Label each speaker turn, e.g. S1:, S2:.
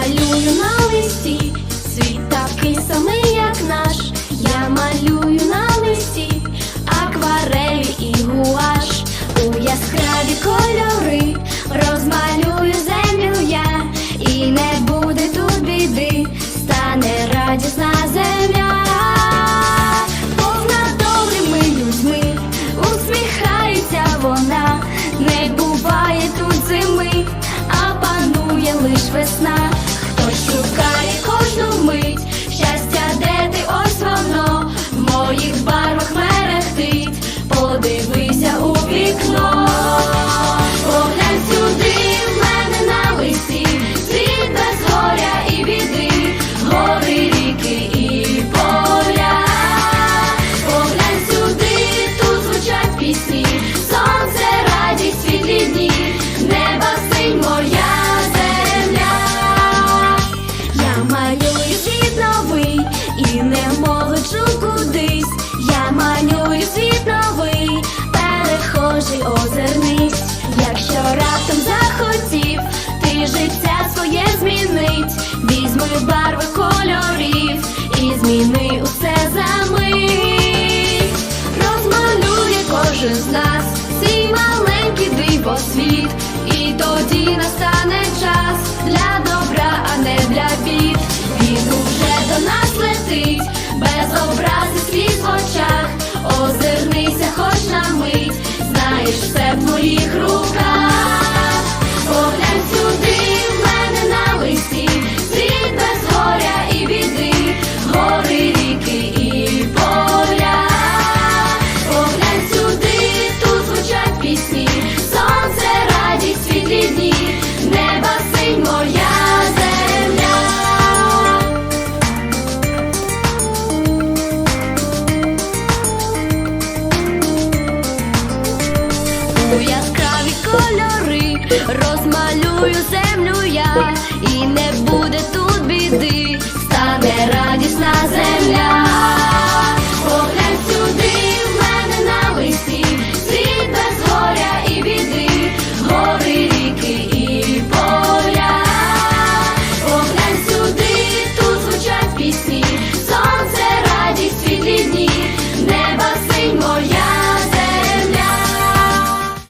S1: малюю на листі, світ такий самий, як наш. Я малюю на листі, акварелі і гуаш. У яскраві кольори розмалюю землю я, і не буде тут біди, стане радісна земля. Повна добрими людьми, усміхається вона, не буває тут зими, а панує лиш весна. Молоджу кудись. Я малюю світ новий, перехожий озирнись. Якщо раптом захотів, ти життя своє змінить, візьми барви знаєш, все в твоїх руках. кольори, розмалюю землю я і не буде тут.